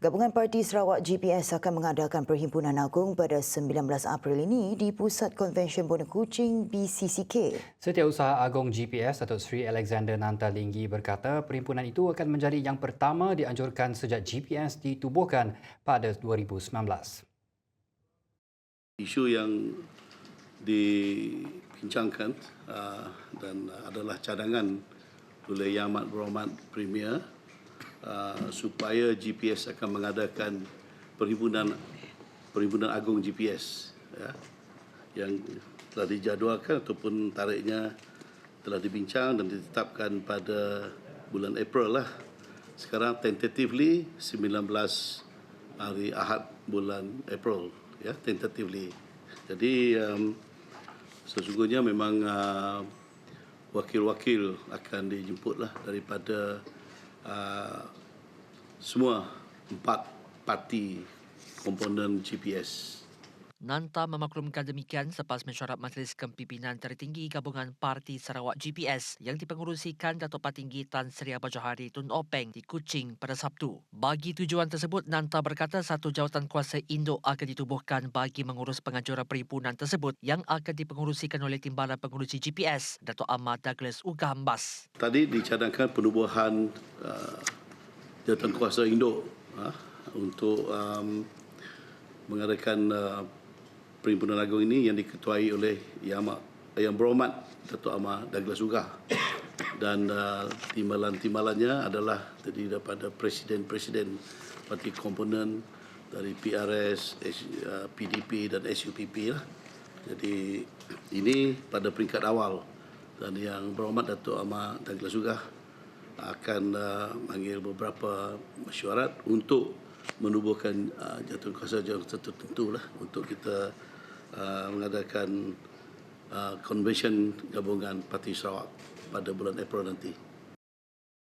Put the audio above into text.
Gabungan Parti Sarawak GPS akan mengadakan Perhimpunan Agung pada 19 April ini di Pusat Konvensyen Bona Kuching BCCK. Setiausaha Agong GPS Datuk Seri Alexander Nantalinggi berkata perhimpunan itu akan menjadi yang pertama dianjurkan sejak GPS ditubuhkan pada 2019. Isu yang dibincangkan uh, dan adalah cadangan oleh Yang Amat Berhormat Premier uh, supaya GPS akan mengadakan perhimpunan perhimpunan agung GPS ya, yang telah dijadualkan ataupun tariknya telah dibincang dan ditetapkan pada bulan April lah. Sekarang tentatively 19 hari Ahad bulan April ya tentatively. Jadi um, sesungguhnya memang uh, wakil-wakil akan dijemputlah daripada uh, semua empat parti komponen GPS. Nanta memaklumkan demikian selepas mesyuarat Majlis Kepimpinan Tertinggi Gabungan Parti Sarawak GPS yang dipengerusikan Datuk Patinggi Tan Sri Abah Johari Tun Openg di Kuching pada Sabtu. Bagi tujuan tersebut, Nanta berkata satu jawatan kuasa induk akan ditubuhkan bagi mengurus penganjuran perhimpunan tersebut yang akan dipengerusikan oleh Timbalan Pengurusi GPS, Datuk Ahmad Douglas Ugambas. Tadi dicadangkan penubuhan uh, jawatan kuasa induk uh, untuk um, mengadakan uh, perhimpunan agung ini yang diketuai oleh Yang Amat Yang Berhormat Datuk Ahmad Douglas Ugah dan uh, timbalan-timbalannya adalah tadi daripada presiden-presiden parti komponen dari PRS, uh, PDP dan SUPP lah. Jadi ini pada peringkat awal dan yang berhormat Datuk Ahmad Douglas Ugah akan uh, panggil beberapa mesyuarat untuk menubuhkan uh, jatuh kuasa jawatan tertentu lah untuk kita uh, mengadakan uh, convention gabungan Parti Sarawak pada bulan April nanti.